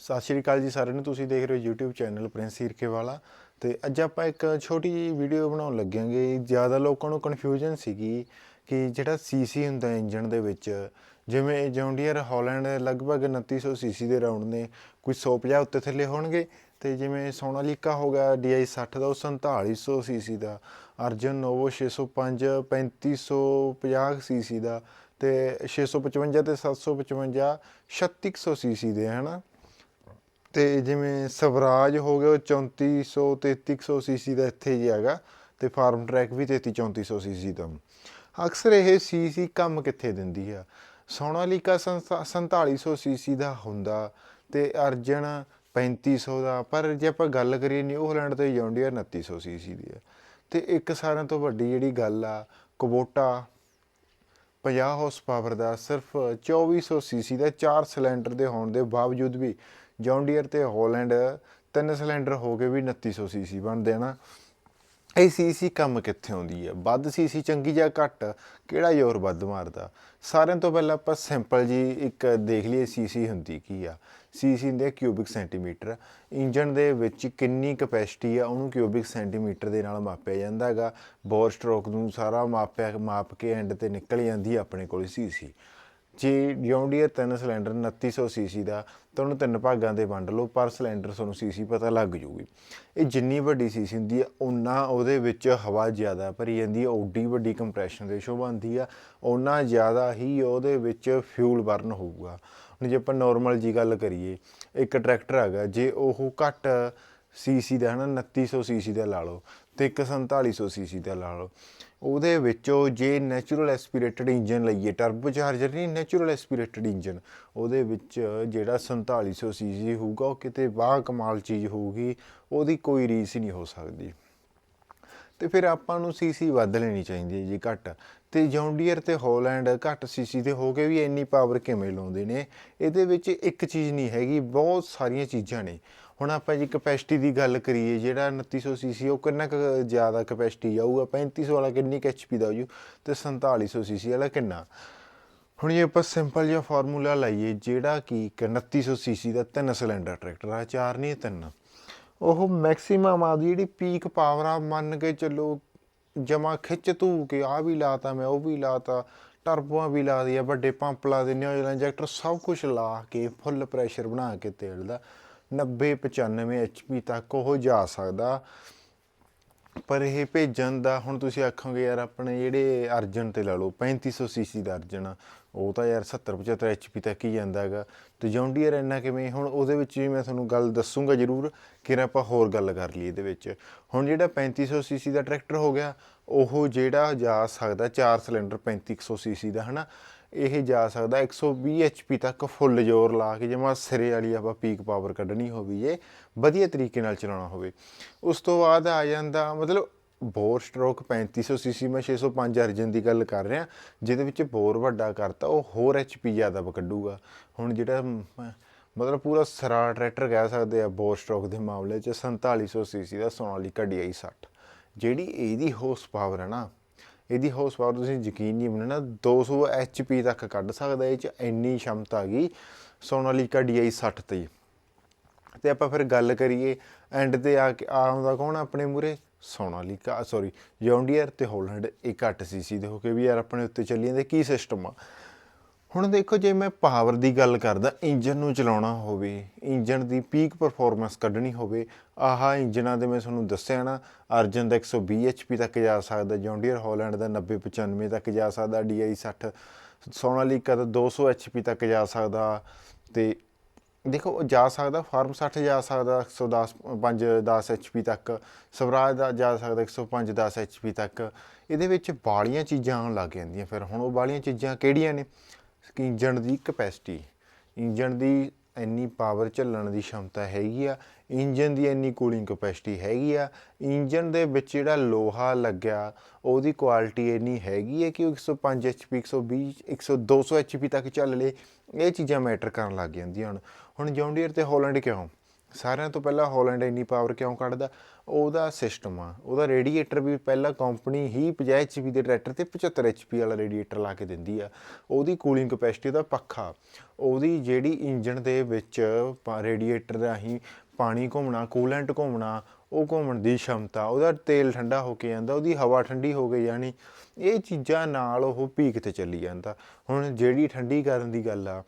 ਸਤਿ ਸ਼੍ਰੀ ਅਕਾਲ ਜੀ ਸਾਰਿਆਂ ਨੂੰ। ਤੁਸੀਂ ਦੇਖ ਰਹੇ ਹੋ YouTube ਚੈਨਲ ਪ੍ਰਿੰਸ ਹੀਰਕੇ ਵਾਲਾ ਤੇ ਅੱਜ ਆਪਾਂ ਇੱਕ ਛੋਟੀ ਜਿਹੀ ਵੀਡੀਓ ਬਣਾਉਣ ਲੱਗਾਂਗੇ ਜ਼ਿਆਦਾ ਲੋਕਾਂ ਨੂੰ ਕਨਫਿਊਜ਼ਨ ਸੀਗੀ ਕਿ ਜਿਹੜਾ ਸੀਸੀ ਹੁੰਦਾ ਇੰਜਨ ਦੇ ਵਿੱਚ, ਜਿਵੇਂ ਜੌਂਡੀਅਰ ਹਾਲੈਂਡ ਲਗਭਗ 2900 ਸੀਸੀ ਦੇ ਰਾਉਂਡ ਨੇ, ਕੋਈ 150 ਉੱਤੇ ਥੱਲੇ ਹੋਣਗੇ। ਤੇ ਜਿਵੇਂ ਸੋਨਾਲੀਕਾ ਹੋ ਗਿਆ DI 60 ਦਾ, ਉਹ 4700 ਸੀਸੀ ਦਾ। ਅਰਜਨ ਨੋਵੋ 605 3550 ਸੀਸੀ ਦਾ। ਤੇ 655 ਤੇ 755 3600 ਸੀਸੀ ਦੇ, ਹਨਾ? ਤੇ ਜਿਵੇਂ ਸਵਰਾਜ ਹੋ ਗਿਆ, ਉਹ 3400 3300 ਸੀਸੀ ਦਾ ਇੱਥੇ ਹੀ ਹੈਗਾ ਤੇ ਫਾਰਮ ਟਰੈਕ ਵੀ 33 3400 ਸੀਸੀ ਦਾ। ਅਕਸਰ ਇਹ ਸੀਸੀ ਕੰਮ ਕਿੱਥੇ ਦਿੰਦੀ ਆ? ਸੋਨਾਲੀਕਾ 4700 ਸੀਸੀ ਦਾ ਹੁੰਦਾ ਤੇ ਅਰਜਨ 3500 ਦਾ, ਪਰ ਜੇ ਆਪਾਂ ਗੱਲ ਕਰੀਏ ਨਿਊ ਹਾਲੈਂਡ ਤੇ ਜੌਂਡੀਅਰ 2900 ਸੀਸੀ ਦੀ ਆ। ਤੇ ਇੱਕ ਸਾਰਿਆਂ ਤੋਂ ਵੱਡੀ ਜਿਹੜੀ ਗੱਲ ਆ, ਕੁਬੋਟਾ 50 ਹਾਰਸ ਪਾਵਰ ਦਾ, ਸਿਰਫ 2400 ਸੀਸੀ ਦਾ 4 ਸਿਲੰਡਰ ਦੇ ਹੋਣ ਦੇ ਬਾਵਜੂਦ ਵੀ ਜੌਂਡੀਅਰ ਤੇ ਹਾਲੈਂਡ ਤਿੰਨ ਸਿਲੰਡਰ ਹੋ ਕੇ ਵੀ 2900 ਸੀਸੀ ਬਣਦੇ ਆ ਨਾ। ਇਹ ਸੀਸੀ ਕੰਮ ਕਿੱਥੇ ਆਉਂਦੀ ਹੈ ਵੱਧ ਸੀਸੀ ਚੰਗੀ ਜਾਂ ਘੱਟ? ਕਿਹੜਾ ਜ਼ੋਰ ਵੱਧ ਮਾਰਦਾ? ਸਾਰਿਆਂ ਤੋਂ ਪਹਿਲਾਂ ਆਪਾਂ ਸਿੰਪਲ ਜੀ ਇੱਕ ਦੇਖ ਲਈਏ ਸੀਸੀ ਹੁੰਦੀ ਕੀ ਆ। ਸੀਸੀ ਹੁੰਦੇ ਕਿਊਬਿਕ ਸੈਂਟੀਮੀਟਰ ਇੰਜਨ ਦੇ ਵਿੱਚ ਕਿੰਨੀ ਕਪੈਸਿਟੀ ਆ, ਉਹਨੂੰ ਕਿਊਬਿਕ ਸੈਂਟੀਮੀਟਰ ਦੇ ਨਾਲ ਮਾਪਿਆ ਜਾਂਦਾ ਹੈਗਾ। ਬੋਰ ਸਟ੍ਰੋਕ ਨੂੰ ਸਾਰਾ ਮਾਪਿਆ, ਮਾਪ ਕੇ ਐਂਡ ਤੇ ਨਿਕਲ ਜਾਂਦੀ ਆਪਣੇ ਕੋਲ ਸੀਸੀ ਜੇ ਜੌਂਡੀਅਰ ਤਿੰਨ ਸਿਲੰਡਰ 2900 ਸੀਸੀ ਦਾ, ਤਾਂ ਉਹਨੂੰ ਤਿੰਨ ਭਾਗਾਂ ਦੇ ਵੰਡ ਲਓ, ਪਰ ਸਿਲੰਡਰ ਤੁਹਾਨੂੰ ਸੀਸੀ ਪਤਾ ਲੱਗ ਜੂਗੀ। ਇਹ ਜਿੰਨੀ ਵੱਡੀ ਸੀਸੀ ਹੁੰਦੀ ਆ ਉਨਾ ਉਹਦੇ ਵਿੱਚ ਹਵਾ ਜ਼ਿਆਦਾ ਭਰੀ ਜਾਂਦੀ ਆ, ਓਡੀ ਵੱਡੀ ਕੰਪਰੈਸ਼ਨ ਰੇਸ਼ੋ ਬਣਦੀ ਆ ਉਨਾ ਜ਼ਿਆਦਾ ਹੀ ਉਹਦੇ ਵਿੱਚ ਫਿਊਲ ਬਰਨ ਹੋਊਗਾ। ਹੁਣ ਜੇ ਆਪਾਂ ਨਾਰਮਲ ਜੀ ਗੱਲ ਕਰੀਏ, ਇੱਕ ਟਰੈਕਟਰ ਹੈਗਾ, ਜੇ ਉਹ ਘੱਟ ਸੀਸੀ ਦਾ ਹਨਾ 2900 ਸੀਸੀ ਦਾ ਲਾ ਲਓ, ਤੇ ਇੱਕ 4700 ਸੀਸੀ ਦਾ ਲਾ ਲਓ ਉਹਦੇ ਵਿੱਚੋਂ ਜੇ ਨੈਚੁਰਲ ਐਸਪੀਰੇਟਡ ਇੰਜਨ ਲਈਏ ਟਰਬੋ ਚਾਰਜਰ ਨਹੀਂ ਨੈਚੁਰਲ ਐਸਪੀਰੇਟਡ ਇੰਜਨ ਉਹਦੇ ਵਿੱਚ ਜਿਹੜਾ 4700 ਸੀਸੀ ਹੋਊਗਾ, ਉਹ ਕਿਤੇ ਵਾਹ ਕਮਾਲ ਚੀਜ਼ ਹੋਊਗੀ, ਉਹਦੀ ਕੋਈ ਰੀਸ ਨਹੀਂ ਹੋ ਸਕਦੀ। ਤੇ ਫਿਰ ਆਪਾਂ ਨੂੰ ਸੀਸੀ ਵੱਧ ਲੈਣੀ ਚਾਹੀਦੀ ਹੈ ਜੀ ਘੱਟ। ਤੇ ਜੌਂਡੀਅਰ ਤੇ ਹਾਲੈਂਡ ਘੱਟ ਸੀਸੀ ਦੇ ਹੋ ਕੇ ਵੀ ਇੰਨੀ ਪਾਵਰ ਕਿਵੇਂ ਲਾਉਂਦੇ ਨੇ? ਇਹਦੇ ਵਿੱਚ ਇੱਕ ਚੀਜ਼ ਨਹੀਂ ਹੈਗੀ, ਬਹੁਤ ਸਾਰੀਆਂ ਚੀਜ਼ਾਂ ਨੇ। ਹੁਣ ਆਪਾਂ ਜੀ ਕਪੈਸਿਟੀ ਦੀ ਗੱਲ ਕਰੀਏ, ਜਿਹੜਾ 2900 ਸੀਸੀ ਉਹ ਕਿੰਨਾ ਕੁ ਜ਼ਿਆਦਾ ਕਪੈਸਿਟੀ ਆਊਗਾ 3500 ਵਾਲਾ ਕਿੰਨੀ ਐਚਪੀ ਦਾ ਹੋਊ? ਤੇ 4700 ਸੀਸੀ ਵਾਲਾ ਕਿੰਨਾ? ਹੁਣ ਜੇ ਆਪਾਂ ਸਿੰਪਲ ਜਿਹਾ ਫਾਰਮੂਲਾ ਲਾਈਏ, ਜਿਹੜਾ ਕਿ ਇੱਕ 2900 ਸੀਸੀ ਦਾ ਤਿੰਨ ਸਿਲੰਡਰ ਟਰੈਕਟਰ ਆ ਚਾਰ ਨਹੀਂ ਤਿੰਨ। ਉਹ ਮੈਕਸਿਮਮ ਆ ਜਿਹੜੀ ਪੀਕ ਪਾਵਰ ਆ, ਮੰਨ ਕੇ ਚੱਲੋ ਜਮਾ ਖਿੱਚ ਧੂ ਕੇ ਆ ਵੀ ਲਾਤਾ ਮੈਂ, ਉਹ ਵੀ ਲਾਤਾ ਟਰਬੋਆਂ ਵੀ ਲਾ ਦਿਆ, ਵੱਡੇ ਪੰਪ ਲਾ ਦਿੰਨੇ ਆ ਇੰਜੈਕਟਰ ਸਭ ਕੁਝ ਲਾ ਕੇ ਫੁੱਲ ਪ੍ਰੈਸ਼ਰ ਬਣਾ ਕੇ ਤੇਲ ਦਾ। 90 95 ਐਚਪੀ ਤੱਕ ਉਹ ਜਾ ਸਕਦਾ। ਪਰ ਇਹ ਭੇਜਣ ਦਾ ਹੁਣ ਤੁਸੀਂ ਆਖੋਗੇ ਯਾਰ ਆਪਣੇ ਜਿਹੜੇ ਅਰਜਨ ਤੇ ਲਾ ਲਓ 3500 ਸੀਸੀ ਦਾ ਅਰਜਨ ਆ, ਉਹ ਤਾਂ ਯਾਰ 70 75 ਐਚਪੀ ਤੱਕ ਹੀ ਜਾਂਦਾ ਹੈਗਾ। ਤੇ ਜੌਂਡੀਅਰ ਇੰਨਾ ਕਿਵੇਂ ਹੁਣ ਉਹਦੇ ਵਿੱਚ ਵੀ ਮੈਂ ਤੁਹਾਨੂੰ ਗੱਲ ਦੱਸੂਗਾ ਜ਼ਰੂਰ ਕਿ ਆਪਾਂ ਹੋਰ ਗੱਲ ਕਰ ਲਈ ਇਹਦੇ ਵਿੱਚ। ਹੁਣ ਜਿਹੜਾ 3500 ਸੀਸੀ ਦਾ ਟਰੈਕਟਰ ਹੋ ਗਿਆ ਉਹ ਜਿਹੜਾ ਜਾ ਸਕਦਾ 4 ਸਿਲੰਡਰ 3500 ਸੀਸੀ ਦਾ ਹਨਾ? ਇਹ ਜਾ ਸਕਦਾ 120 ਐਚਪੀ ਤੱਕ ਫੁੱਲ ਜ਼ੋਰ ਲਾ ਕੇ ਜਿਵੇਂ ਸਿਰੇ ਵਾਲੀ ਆਪਾਂ ਪੀਕ ਪਾਵਰ ਕੱਢਣੀ ਹੋਵੇ ਜੇ, ਵਧੀਆ ਤਰੀਕੇ ਨਾਲ ਚਲਾਉਣਾ ਹੋਵੇ। ਉਸ ਤੋਂ ਬਾਅਦ ਆ ਜਾਂਦਾ ਮਤਲਬ ਬੋਰ ਸਟ੍ਰੋਕ 3500 ਸੀਸੀ ਮੈਂ 605 ਅਰਜਨ ਦੀ ਗੱਲ ਕਰ ਰਿਹਾ। ਜਿਹਦੇ ਵਿੱਚ ਬੋਰ ਵੱਡਾ ਕਰਤਾ, ਉਹ ਹੋਰ ਐਚਪੀ ਜ਼ਿਆਦਾ ਕੱਢੂਗਾ। ਹੁਣ ਜਿਹੜਾ ਮਤਲਬ ਪੂਰਾ ਸਰਾ ਟਰੈਕਟਰ ਕਹਿ ਸਕਦੇ ਆ ਬੋਰ ਸਟ੍ਰੋਕ ਦੇ ਮਾਮਲੇ 'ਚ 4700 ਸੀਸੀ ਦਾ ਸੋਨਾਲੀਕਾ DI 60 ਜਿਹੜੀ ਇਹਦੀ ਹਾਰਸ ਪਾਵਰ ਹੈ ਨਾ ਇਹਦੀ ਹਾਰਸ ਪਾਵਰ ਤੁਸੀਂ ਯਕੀਨ ਨਹੀਂ ਮੰਨਣਾ 200 HP ਤੱਕ ਕੱਢ ਸਕਦਾ ਇਹ ਚ, ਇੰਨੀ ਸ਼ਮਤਾ ਗਈ ਸੋਨਾਲੀਕਾ DI 60 ਤੇ। ਤੇ ਆਪਾਂ ਫਿਰ ਗੱਲ ਕਰੀਏ ਐਂਡ ਤੇ ਆ ਕੇ ਆਉਂਦਾ ਕੌਣ ਆ ਆਪਣੇ ਮੂਰੇ ਸੋਨਾਲੀਕਾ ਸੌਰੀ ਜੌਂਡੀਅਰ ਤੇ ਹੋਲੈਂਡ ਇਹ ਘੱਟ ਸੀਸੀ ਦੇ ਹੋ ਕੇ ਵੀ ਯਾਰ ਆਪਣੇ ਉੱਤੇ ਚੱਲੀ ਜਾਂਦੇ ਕੀ ਸਿਸਟਮ ਆ। ਹੁਣ ਦੇਖੋ ਜੇ ਮੈਂ ਪਾਵਰ ਦੀ ਗੱਲ ਕਰਦਾ ਇੰਜਨ ਨੂੰ ਚਲਾਉਣਾ ਹੋਵੇ ਇੰਜਨ ਦੀ ਪੀਕ ਪਰਫਾਰਮੈਂਸ ਕੱਢਣੀ ਹੋਵੇ, ਆਹ ਇੰਜਨਾਂ ਦੇ ਮੈਂ ਤੁਹਾਨੂੰ ਦੱਸਿਆ ਨਾ, ਅਰਜਨ ਦਾ 120 HP ਤੱਕ ਜਾ ਸਕਦਾ ਜੌਂਡੀਅਰ ਹਾਲੈਂਡ ਦਾ 90 95 ਤੱਕ ਜਾ ਸਕਦਾ DI 60 ਸੋਨਾਲੀਕਾ ਦਾ 200 HP ਤੱਕ ਜਾ ਸਕਦਾ ਤੇ ਦੇਖੋ ਉਹ ਜਾ ਸਕਦਾ ਫਾਰਮ 60 ਜਾ ਸਕਦਾ 110 5 10 HP ਤੱਕ, ਸਵਰਾਜ ਦਾ ਜਾ ਸਕਦਾ 105 10 HP ਤੱਕ। ਇਹਦੇ ਵਿੱਚ ਬਾਲੀਆਂ ਚੀਜ਼ਾਂ ਆਉਣ ਲੱਗ ਜਾਂਦੀਆਂ, ਫਿਰ ਹੁਣ ਉਹ ਬਾਲੀਆਂ ਚੀਜ਼ਾਂ ਕਿਹੜੀਆਂ ਨੇ? ਇੰਜਣ ਦੀ ਕਪੈਸਿਟੀ, ਇੰਜਣ ਦੀ ਇੰਨੀ ਪਾਵਰ ਝੱਲਣ ਦੀ ਸ਼ਮਤਾ ਹੈਗੀ ਆ ਇੰਜਨ ਦੀ ਇੰਨੀ ਕੂਲਿੰਗ ਕਪੈਸਿਟੀ ਹੈਗੀ ਆ ਇੰਜਨ ਦੇ ਵਿੱਚ ਜਿਹੜਾ ਲੋਹਾ ਲੱਗਿਆ, ਉਹਦੀ ਕੁਆਲਿਟੀ ਇੰਨੀ ਹੈਗੀ ਹੈ ਕਿ ਉਹ 105 HP 120 100 200 HP ਤੱਕ ਚੱਲ ਲੇ ਇਹ ਚੀਜ਼ਾਂ ਮੈਟਰ ਕਰਨ ਲੱਗ ਜਾਂਦੀਆਂ ਹੁਣ ਹੁਣ ਜੌਂਡੀਅਰ ਤੇ ਹੋਲੈਂਡ ਕਿਉਂ? ਸਾਰਿਆਂ ਤੋਂ ਪਹਿਲਾਂ ਹਾਲੈਂਡ ਇੰਨੀ ਪਾਵਰ ਕਿਉਂ ਕੱਢਦਾ? ਉਹਦਾ ਸਿਸਟਮ ਆ। ਉਹਦਾ ਰੇਡੀਏਟਰ ਵੀ ਪਹਿਲਾਂ ਕੰਪਨੀ ਹੀ 50 ਐਚਪੀ ਦੇ ਟਰੈਕਟਰ ਤੇ 75 ਐਚਪੀ ਵਾਲਾ ਰੇਡੀਏਟਰ ਲਾ ਕੇ ਦਿੰਦੀ ਆ। ਉਹਦੀ ਕੂਲਿੰਗ ਕਪੈਸਿਟੀ ਉਹਦਾ ਪੱਖਾ। ਉਹਦੀ ਜਿਹੜੀ ਇੰਜਨ ਦੇ ਵਿੱਚ ਰੇਡੀਏਟਰ ਰਾਹੀਂ ਪਾਣੀ ਘੁੰਮਣਾ ਕੂਲੈਂਟ ਘੁੰਮਣਾ, ਉਹ ਘੁੰਮਣ ਦੀ ਸ਼ਮਤਾ, ਉਹਦਾ ਤੇਲ ਠੰਡਾ ਹੋ ਕੇ ਜਾਂਦਾ, ਉਹਦੀ ਹਵਾ ਠੰਡੀ ਹੋ ਗਈ ਜਾਣੀ, ਇਹ ਚੀਜ਼ਾਂ ਨਾਲ ਉਹ ਪੀਕ ਤੇ ਚੱਲੀ ਜਾਂਦਾ। ਹੁਣ ਜਿਹੜੀ ਠੰਡੀ ਕਰਨ ਦੀ ਗੱਲ ਆ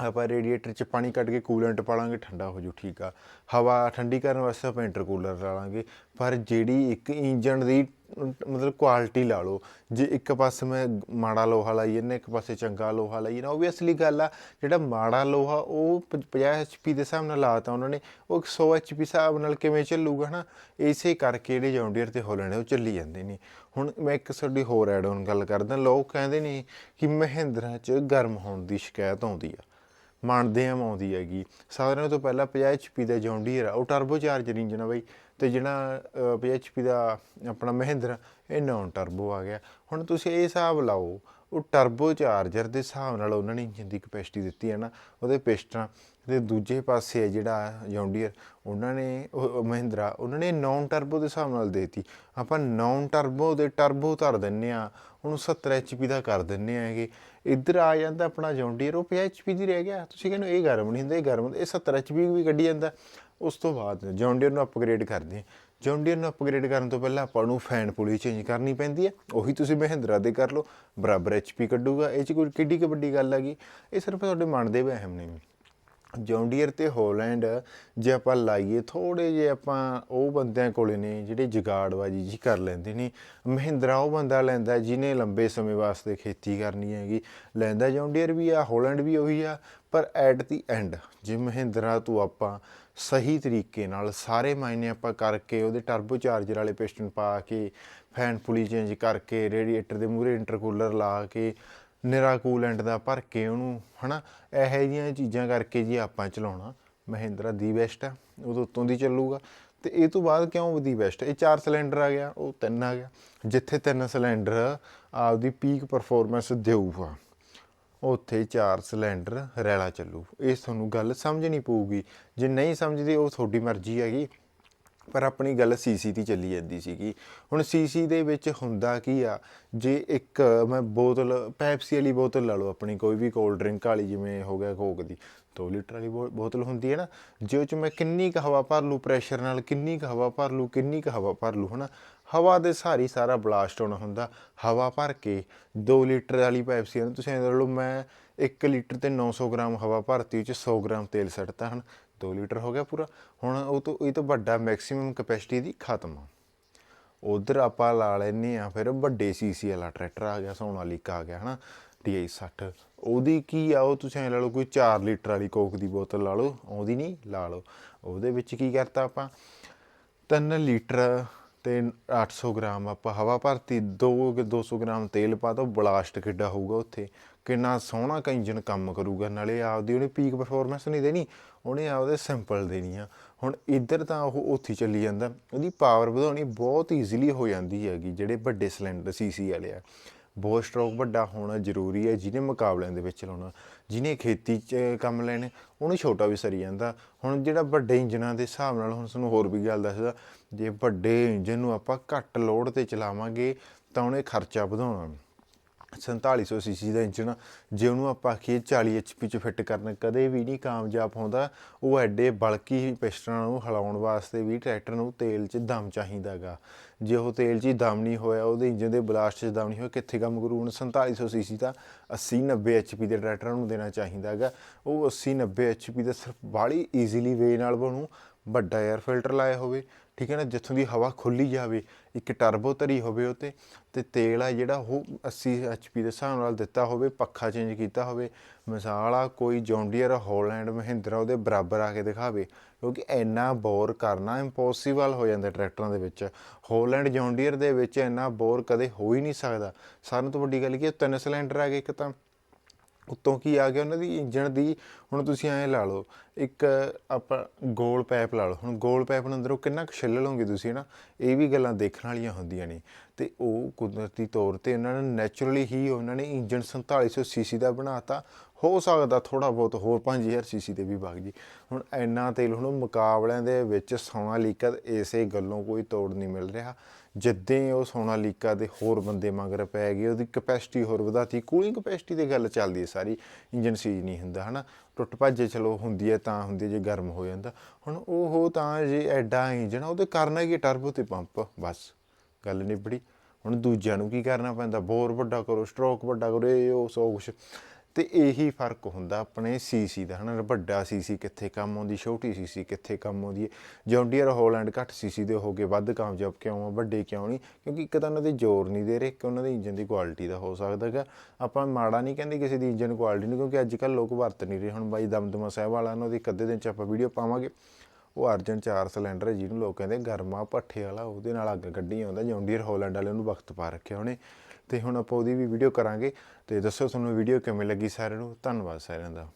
ਆਪਾਂ ਰੇਡੀਏਟਰ 'ਚ ਪਾਣੀ ਕੱਢ ਕੇ ਕੂਲੈਂਟ ਪਾਲਾਂਗੇ, ਠੰਡਾ ਹੋ ਜੂ, ਠੀਕ ਆ। ਹਵਾ ਠੰਡੀ ਕਰਨ ਵਾਸਤੇ ਆਪਾਂ ਇੰਟਰਕੂਲਰ ਲਾਲਾਂਗੇ ਪਰ ਜਿਹੜੀ ਇੱਕ ਇੰਜਨ ਦੀ, ਮਤਲਬ ਕੁਆਲਿਟੀ ਲਾ ਲਓ, ਜੇ ਇੱਕ ਪਾਸੇ ਮੈਂ ਮਾੜਾ ਲੋਹਾ ਲਾਈ ਜਾਂਦਾ, ਇੱਕ ਪਾਸੇ ਚੰਗਾ ਲੋਹਾ ਲਾਈ ਜਾਂਦਾ ਓਬਵੀਅਸਲੀ ਗੱਲ ਆ, ਜਿਹੜਾ ਮਾੜਾ ਲੋਹਾ ਉਹ 50 ਐਚਪੀ ਦੇ ਹਿਸਾਬ ਨਾਲ ਲਾਤਾ ਉਹਨਾਂ ਨੇ, ਉਹ 100 ਐਚਪੀ ਹਿਸਾਬ ਨਾਲ ਕਿਵੇਂ ਚੱਲੂਗਾ ਹਨਾ, ਇਸੇ ਕਰਕੇ ਜਿਹੜੇ ਜੌਂਡੀਅਰ ਤੇ ਹੋਲੈਂਡ ਉਹ ਚੱਲੀ ਜਾਂਦੇ ਨੇ। ਹੁਣ ਮੈਂ ਇੱਕ ਤੁਹਾਡੀ ਹੋਰ ਐਡ ਔਨ ਗੱਲ ਕਰਦਾ, ਲੋਕ ਕਹਿੰਦੇ ਨੇ ਕਿ ਮਹਿੰਦਰਾ 'ਚ ਗਰਮ ਹੋਣ ਦੀ ਸ਼ਿਕਾਇਤ ਆਉਂਦੀ ਆ। ਮੰਨਦੇ ਆ ਆਉਂਦੀ ਹੈਗੀ। ਸਾਰਿਆਂ ਤੋਂ ਪਹਿਲਾਂ 50 HP ਦਾ ਜੌਂਡੀਅਰ ਆ ਉਹ ਟਰਬੋ ਚਾਰਜਰ ਇੰਜਨ ਆ ਬਾਈ। ਤੇ ਜਿਹੜਾ ਅਹ, 50 HP ਦਾ ਆਪਣਾ ਮਹਿੰਦਰਾ ਇਹ ਨੌਨ ਟਰਬੋ ਆ ਗਿਆ। ਹੁਣ ਤੁਸੀਂ ਇਹ ਹਿਸਾਬ ਲਾਓ ਉਹ ਟਰਬੋ ਚਾਰਜਰ ਦੇ ਹਿਸਾਬ ਨਾਲ ਉਹਨਾਂ ਨੇ ਇੰਜਨ ਦੀ ਕਪੈਸਿਟੀ ਦਿੱਤੀ ਹੈ ਨਾ ਉਹਦੇ ਪਿਸਟਨ ਤੇ ਦੂਜੇ ਪਾਸੇ ਹੈ ਜਿਹੜਾ ਜੌਂਡੀਅਰ, ਉਹਨਾਂ ਨੇ, ਉਹ ਮਹਿੰਦਰਾ, ਉਹਨਾਂ ਨੇ ਨੌਨ ਟਰਬੋ ਦੇ ਹਿਸਾਬ ਨਾਲ ਦੇਤੀ। ਆਪਾਂ ਨੌਨ ਟਰਬੋ ਦੇ ਟਰਬੋ ਧਰ ਦਿੰਨੇ ਆ, ਉਹਨੂੰ 70 HP ਦਾ ਕਰ ਦਿੰਨੇ ਆਗੇ। ਇੱਧਰ ਆ ਜਾਂਦਾ ਆਪਣਾ ਜੌਂਡੀਅਰ, ਉਹ 50 HP ਦੀ ਰਹਿ ਗਿਆ। ਤੁਸੀਂ ਕਹਿੰਦੇ ਇਹ ਗਰਮ ਨਹੀਂ ਹੁੰਦਾ, ਇਹ ਗਰਮ ਹੁੰਦਾ, ਇਹ 70 HP ਵੀ ਕੱਢੀ ਜਾਂਦਾ। ਉਸ ਤੋਂ ਬਾਅਦ ਜੌਂਡੀਅਰ ਨੂੰ ਅਪਗ੍ਰੇਡ ਕਰਦੇ ਆ। ਜੌਂਡੀਅਰ ਨੂੰ ਅਪਗ੍ਰੇਡ ਕਰਨ ਤੋਂ ਪਹਿਲਾਂ ਆਪਾਂ ਨੂੰ ਫੈਨ ਪੁਲੀ ਚੇਂਜ ਕਰਨੀ ਪੈਂਦੀ ਹੈ ਉਹੀ ਤੁਸੀਂ ਮਹਿੰਦਰਾ ਦੇ ਕਰ ਲਓ, ਬਰਾਬਰ HP ਕੱਢੂਗਾ। ਇਹ ਚ ਕੋਈ ਕਿੱਡੀ ਕੁ ਵੱਡੀ ਗੱਲ ਹੈਗੀ ਇਹ ਸਿਰਫ ਤੁਹਾਡੇ ਮਨ ਦੇ ਵਹਿਮ ਨੇ। ਜੌਂਡੀਅਰ ਤੇ ਹੋਲੈਂਡ, ਜੇ ਆਪਾਂ ਲਾਈਏ ਥੋੜੇ ਜੇ ਆਪਾਂ ਉਹ ਬੰਦਿਆਂ ਕੋਲੇ ਨੇ ਜਿਹੜੇ ਜਗਾੜਬਾਜੀ ਜੀ ਕਰ ਲੈਂਦੇ ਨੇ, ਮਹਿੰਦਰਾ ਉਹ ਬੰਦਾ ਲੈਂਦਾ ਜਿਹਨੇ ਲੰਬੇ ਸਮੇਂ ਵਾਸਤੇ ਖੇਤੀ ਕਰਨੀ ਹੈਗੀ। ਲੈਂਦਾ ਜੌਂਡੀਅਰ ਵੀ ਆ, ਹੋਲੈਂਡ ਵੀ ਉਹੀ ਆ, ਪਰ ਐਟ ਦੀ ਐਂਡ, ਜੇ ਮਹਿੰਦਰਾ ਤੋਂ ਆਪਾਂ ਸਹੀ ਤਰੀਕੇ ਨਾਲ ਸਾਰੇ ਮਾਇਨੇ ਆਪਾਂ ਕਰਕੇ ਉਹਦੇ ਟਰਬੋ ਚਾਰਜਰ ਵਾਲੇ ਪਿਸਟਨ ਪਾ ਕੇ ਫੈਨ ਪੁਲੀ ਚੇਂਜ ਕਰਕੇ ਰੇਡੀਏਟਰ ਦੇ ਮੂਹਰੇ ਇੰਟਰਕੂਲਰ ਲਾ ਕੇ ਨਿਰਾ ਕੂਲੈਂਟ ਦਾ ਭਰ ਕੇ ਉਹਨੂੰ, ਹਨਾ? ਇਹੋ ਜਿਹੀਆਂ ਚੀਜ਼ਾਂ ਕਰਕੇ ਜੀ ਆਪਾਂ ਚਲਾਉਣਾ। ਮਹਿੰਦਰਾ ਦੀ ਬੈਸਟ ਆ, ਉਹਦੇ ਉੱਤੋਂ ਦੀ ਚੱਲੂਗਾ। ਤੇ ਇਹ ਤੋਂ ਬਾਅਦ ਕਿਉਂ ਦੀ ਬੈਸਟ ਇਹ ਚਾਰ ਸਿਲੰਡਰ ਆ ਗਿਆ, ਉਹ ਤਿੰਨ ਆ ਗਿਆ। ਜਿੱਥੇ ਤਿੰਨ ਸਿਲੰਡਰ ਆਪਦੀ ਪੀਕ ਪਰਫਾਰਮੈਂਸ ਦੇਊਗਾ, ਉੱਥੇ ਚਾਰ ਸਿਲੰਡਰ ਰੈਲਾ ਚੱਲੂ। ਇਹ ਤੁਹਾਨੂੰ ਗੱਲ ਸਮਝਣੀ ਪਊਗੀ। ਜੇ ਨਹੀਂ ਸਮਝਦੇ, ਉਹ ਤੁਹਾਡੀ ਮਰਜ਼ੀ ਹੈਗੀ। ਪਰ ਆਪਣੀ ਗੱਲ ਸੀਸੀ ਦੀ ਚੱਲੀ ਜਾਂਦੀ ਸੀਗੀ। ਹੁਣ ਸੀਸੀ ਦੇ ਵਿੱਚ ਹੁੰਦਾ ਕੀ ਆ? ਜੇ ਇੱਕ ਮੈਂ ਬੋਤਲ ਪੈਪਸੀ ਵਾਲੀ ਬੋਤਲ ਲਾ ਲਓ ਆਪਣੀ, ਕੋਈ ਵੀ ਕੋਲਡ ਡਰਿੰਕ ਵਾਲੀ, ਜਿਵੇਂ ਹੋ ਗਿਆ ਕੋਕ ਦੀ। 2 ਲੀਟਰ ਵਾਲੀ ਬੋ- ਬੋਤਲ ਹੁੰਦੀ ਹੈ ਨਾ, ਜੇ ਉਹ ਚ ਮੈਂ ਕਿੰਨੀ ਕੁ ਹਵਾ ਭਰ ਲੂ ਪ੍ਰੈਸ਼ਰ ਨਾਲ, ਕਿੰਨੀ ਕੁ ਹਵਾ ਭਰ ਲੂ, ਕਿੰਨੀ ਕੁ ਹਵਾ ਭਰ ਲੂ, ਹਨਾ? ਹਵਾ ਦੇ ਸਾਰੀ ਸਾਰਾ ਬਲਾਸਟ ਹੋਣਾ ਹੁੰਦਾ। ਹਵਾ ਭਰ ਕੇ 2 ਲੀਟਰ ਵਾਲੀ ਪੈਪਸੀ ਨੂੰ, ਤੁਸੀਂ ਐਂ ਲਓ, ਮੈਂ 1 ਲੀਟਰ ਤੇ 900 ਗ੍ਰਾਮ ਹਵਾ ਭਰਤੀ, ਉਹ ਚ 100 ਗ੍ਰਾਮ ਤੇਲ ਸੱਟਤਾ ਹਨ? 2 ਲੀਟਰ ਹੋ ਗਿਆ ਪੂਰਾ। ਹੁਣ ਉਹ ਤੋਂ, ਇਹ ਤੋਂ ਵੱਡਾ ਮੈਕਸਿਮਮ ਕਪੈਸਿਟੀ ਦੀ ਖਤਮ ਆ। ਉਧਰ ਆਪਾਂ ਲਾ ਲੈਨੇ ਆ ਫਿਰ ਵੱਡੇ ਸੀਸੀ ਵਾਲਾ ਟਰੈਕਟਰ ਆ ਗਿਆ ਸੋਨਾਲੀਕਾ ਆ ਗਿਆ, ਹਨਾ? DI 60 ਉਹਦੀ ਕੀ ਆ, ਉਹ ਤੁਸੀਂ ਐਂ ਲਾ ਲਓ, ਕੋਈ 4 ਲੀਟਰ ਵਾਲੀ ਕੋਕ ਦੀ ਬੋਤਲ ਲਾ ਲਓ, ਉਹਦੀ ਨਹੀਂ, ਲਾ ਲਓ। ਉਹਦੇ ਵਿੱਚ ਕੀ ਕਰਤਾ ਆਪਾਂ? 3 ਲੀਟਰ ਤੇ 800 ਗ੍ਰਾਮ ਆਪਾਂ ਹਵਾ ਭਰਤੀ 2 200 ਗ੍ਰਾਮ ਤੇਲ ਪਾ ਦੋ, ਬਲਾਸਟ ਕਿੱਡਾ ਹੋਊਗਾ ਉੱਥੇ। ਕਿੰਨਾ ਸੋਹਣਾ ਕ ਇੰਜਨ ਕੰਮ ਕਰੂਗਾ, ਨਾਲੇ ਆਪਦੀ ਉਹਨੇ ਪੀਕ ਪਰਫਾਰਮੈਂਸ ਨਹੀਂ ਦੇਣੀ, ਉਹਨੇ ਆਪਦੇ ਸਿੰਪਲ ਦੇਣੀ ਆ। ਹੁਣ ਇੱਧਰ ਤਾਂ ਉਹ ਉੱਥੇ ਚੱਲੀ ਜਾਂਦਾ, ਉਹਦੀ ਪਾਵਰ ਵਧਾਉਣੀ ਬਹੁਤ ਈਜ਼ੀਲੀ ਹੋ ਜਾਂਦੀ ਹੈਗੀ, ਜਿਹੜੇ ਵੱਡੇ ਸਿਲੰਡਰ ਸੀਸੀ ਵਾਲੇ ਆ। ਬਹੁਤ ਸਟ੍ਰੋਕ ਵੱਡਾ ਹੋਣਾ ਜ਼ਰੂਰੀ ਹੈ, ਜਿਹਨੇ ਮੁਕਾਬਲਿਆਂ ਦੇ ਵਿੱਚ ਲਾਉਣਾ, ਜਿਹਨੇ ਖੇਤੀ 'ਚ ਕੰਮ ਲੈਣੇ, ਉਹਨੂੰ ਛੋਟਾ ਵੀ ਸਰੀ ਜਾਂਦਾ। ਹੁਣ ਜਿਹੜਾ ਵੱਡੇ ਇੰਜਨਾਂ ਦੇ ਹਿਸਾਬ ਨਾਲ, ਹੁਣ ਤੁਹਾਨੂੰ ਹੋਰ ਵੀ ਗੱਲ ਦੱਸਦਾ, ਜੇ ਵੱਡੇ ਇੰਜਨ ਨੂੰ ਆਪਾਂ ਘੱਟ ਲੋਡ ਤੇ ਚਲਾਵਾਂਗੇ, ਤਾਂ ਉਹਨੇ ਖਰਚਾ ਵਧਾਉਣਾ। 4700 ਸੀਸੀ ਦਾ ਇੰਜਨ ਜੇ ਉਹਨੂੰ ਆਪਾਂ ਆਖੀਏ 40 ਐਚਪੀ ਚ ਫਿੱਟ ਕਰਨ, ਕਦੇ ਵੀ ਨਹੀਂ ਕਾਮਯਾਬ ਹੁੰਦਾ। ਉਹ ਐਡੇ ਬਲਕੀ ਪਿਸਟਨਾਂ ਨੂੰ ਹਿਲਾਉਣ ਵਾਸਤੇ ਵੀ ਟਰੈਕਟਰ ਨੂੰ ਤੇਲ 'ਚ ਦਮ ਚਾਹੀਦਾਗਾ ਜੇ ਉਹ ਤੇਲ 'ਚ ਦਮ ਨਹੀਂ ਹੋਇਆ, ਉਹਦੇ ਇੰਜਨ ਦੇ ਬਲਾਸਟ 'ਚ ਦਮ ਨਹੀਂ ਹੋਇਆ, ਕਿੱਥੇ ਕੰਮ ਕਰੂ? ਹੁਣ 4700 ਸੀਸੀ ਤਾਂ 80 90 ਐਚਪੀ ਦੇ ਟਰੈਕਟਰ ਨੂੰ ਦੇਣਾ ਚਾਹੀਦਾਗਾ ਉਹ 80 90 ਐਚਪੀ ਦਾ ਸਿਰਫ ਬਾਹਲੀ ਈਜ਼ੀਲੀ ਵੇ ਨਾਲ ਬਣੂ। ਵੱਡਾ 에ਅਰ ਫਿਲਟਰ ਲਾਇਆ ਹੋਵੇ, ਠੀਕ ਹੈ ਨਾ, ਜਿੱਥੋਂ ਦੀ ਹਵਾ ਖੁੱਲੀ ਜਾਵੇ, ਇੱਕ ਟਰਬੋ ਧਰੀ ਹੋਵੇ ਉਤੇ, ਤੇ ਤੇਲ ਆ ਜਿਹੜਾ ਉਹ 80 ਐਚਪੀ ਦੇ ਹਿਸਾਬ ਨਾਲ ਦਿੱਤਾ ਹੋਵੇ, ਪੱਖਾ ਚੇਂਜ ਕੀਤਾ ਹੋਵੇ, ਮਿਸਾਲ ਆ, ਕੋਈ ਜੌਂਡੀਅਰ ਹੋਲੈਂਡ ਮਹਿੰਦਰਾ, ਉਹਦੇ ਬਰਾਬਰ ਆ ਕੇ ਦਿਖਾਵੇ, ਕਿਉਂਕਿ ਇੰਨਾ ਬੋਰ ਕਰਨਾ ਇੰਪੋਸੀਬਲ ਹੋ ਜਾਂਦਾ ਟਰੈਕਟਰਾਂ ਦੇ ਵਿੱਚ। ਹੋਲੈਂਡ ਜੌਂਡੀਅਰ ਦੇ ਵਿੱਚ ਇੰਨਾ ਬੋਰ ਕਦੇ ਹੋ ਹੀ ਨਹੀਂ ਸਕਦਾ। ਸਾਰਿਆਂ ਤੋਂ ਵੱਡੀ ਗੱਲ ਕੀ ਹੈ, ਤਿੰਨ ਸਿਲੰਡਰ ਆ ਗਏ ਇੱਕ ਤਾਂ। ਉੱਤੋਂ ਕੀ ਆ ਗਿਆ, ਉਹਨਾਂ ਦੀ ਇੰਜਣ ਦੀ, ਹੁਣ ਤੁਸੀਂ ਐਂ ਲਾ ਲਓ, ਇੱਕ ਆਪਾਂ ਗੋਲ ਪੈਪ ਲਾ ਲਓ, ਹੁਣ ਗੋਲ ਪੈਪ ਨੂੰ ਅੰਦਰੋਂ ਕਿੰਨਾ ਕੁ ਛਿੱਲ ਲਓਗੇ ਤੁਸੀਂ ਨਾ ਇਹ ਵੀ ਗੱਲਾਂ ਦੇਖਣ ਵਾਲੀਆਂ ਹੁੰਦੀਆਂ ਨੇ। ਤੇ ਉਹ ਕੁਦਰਤੀ ਤੌਰ ਤੇ ਉਹਨਾਂ ਨੇ ਨੈਚੁਰਲੀ ਹੀ ਉਹਨਾਂ ਨੇ ਇੰਜਨ 4700 ਸੀਸੀ ਦਾ ਬਣਾਤਾ, ਹੋ ਸਕਦਾ ਥੋੜਾ ਬਹੁਤ ਹੋਰ 5000 ਸੀਸੀ ਤੇ ਵੀ ਵਗ ਜੀ। ਹੁਣ ਇੰਨਾ ਤੇਲ ਹੁਣ ਮੁਕਾਬਲਿਆਂ ਦੇ ਵਿੱਚ ਸੋਨਾਲੀਕਾ ਦੇ ਇਸੇ ਗੱਲੋਂ ਕੋਈ ਤੋੜ ਨਹੀਂ ਮਿਲ ਰਿਹਾ। ਜਿੱਦਾਂ ਹੀ ਉਹ ਸੋਨਾਲੀਕਾ ਦੇ ਹੋਰ ਬੰਦੇ ਮਗਰ ਪੈ ਗਏ ਉਹਦੀ ਕਪੈਸਿਟੀ ਹੋਰ ਵਧਾਤੀ ਕੂਲਿੰਗ ਕਪੈਸਿਟੀ ਦੀ ਗੱਲ ਚੱਲਦੀ ਹੈ ਸਾਰੀ ਇੰਜਨ ਸੀਜ ਨਹੀਂ ਹੁੰਦਾ ਹਨਾ? ਟੁੱਟ ਭੱਜੇ ਚਲੋ ਹੁੰਦੀ ਹੈ ਤਾਂ ਹੁੰਦੀ ਹੈ ਜੇ ਗਰਮ ਹੋ ਜਾਂਦਾ। ਹੁਣ ਉਹ ਤਾਂ ਜੇ ਐਡਾ ਇੰਜਨ ਆ, ਉਹਦੇ ਕਰਨਾ ਕੀ ਟਰਬੋ ਤੇ ਪੰਪ ਬਸ ਗੱਲ ਨਿਬੜੀ। ਹੁਣ ਦੂਜਿਆਂ ਨੂੰ ਕੀ ਕਰਨਾ ਪੈਂਦਾ? ਬੋਰ ਵੱਡਾ ਕਰੋ ਸਟ੍ਰੋਕ ਵੱਡਾ ਕਰੋ ਇਹ ਉਹ ਸੋ ਕੁਛ। ਤੇ ਇਹੀ ਫ਼ਰਕ ਹੁੰਦਾ ਆਪਣੇ ਸੀਸੀ ਦਾ, ਹਨਾ? ਵੱਡਾ ਸੀਸੀ ਕਿੱਥੇ ਕੰਮ ਆਉਂਦੀ, ਛੋਟੀ ਸੀਸੀ ਕਿੱਥੇ ਕੰਮ ਆਉਂਦੀ ਹੈ ਜੌਂਡੀਅਰ, ਹੋਲੈਂਡ ਘੱਟ ਸੀਸੀ ਦੇ ਹੋ ਗਏ, ਵੱਧ ਕਾਮਯਾਬ ਕਿਉਂ ਆ, ਵੱਡੇ ਕਿਉਂ ਨਹੀਂ? ਕਿਉਂਕਿ ਇੱਕ ਤਾਂ ਉਹਨਾਂ ਦੇ ਜ਼ੋਰ ਨਹੀਂ ਦੇ ਰਹੇ ਕਿ ਉਹਨਾਂ ਦੇ ਇੰਜਨ ਦੀ ਕੁਆਲਿਟੀ ਦਾ ਹੋ ਸਕਦਾ ਹੈਗਾ ਆਪਾਂ ਮਾੜਾ ਨਹੀਂ ਕਹਿੰਦੇ ਕਿਸੇ ਦੀ ਇੰਜਨ ਕੁਆਲਿਟੀ ਨੂੰ, ਕਿਉਂਕਿ ਅੱਜ ਕੱਲ੍ਹ ਲੋਕ ਵਰਤ ਨਹੀਂ ਰਹੇ। ਹੁਣ ਬਾਈ ਦਮਦਮਾ ਸਾਹਿਬ ਵਾਲਾ, ਉਹਨਾਂ ਦੀ ਇੱਕ ਅੱਧੇ ਦਿਨ ਚ ਆਪਾਂ ਵੀਡੀਓ ਪਾਵਾਂਗੇ। ਉਹ ਅਰਜਨ 4 ਸਿਲੰਡਰ ਹੈ, ਜਿਹਨੂੰ ਲੋਕ ਕਹਿੰਦੇ ਗਰਮਾ ਭੱਠੇ ਵਾਲਾ, ਉਹਦੇ ਨਾਲ ਅੱਗ ਕੱਢੀ ਆਉਂਦਾ, ਜੌਂਡੀਅਰ, ਹੋਲੈਂਡ ਵਾਲੇ ਉਹਨੂੰ ਵਕਤ ਪਾ ਰੱਖਿਆ ਉਹਨੇ। ਤੇ ਹੁਣ ਆਪਾਂ ਉਹਦੀ ਵੀ ਵੀਡੀਓ ਕਰਾਂਗੇ। ਤੇ ਦੱਸੋ ਤੁਹਾਨੂੰ ਵੀਡੀਓ ਕਿਵੇਂ ਲੱਗੀ ਸਾਰਿਆਂ ਨੂੰ? ਧੰਨਵਾਦ ਸਾਰਿਆਂ ਦਾ।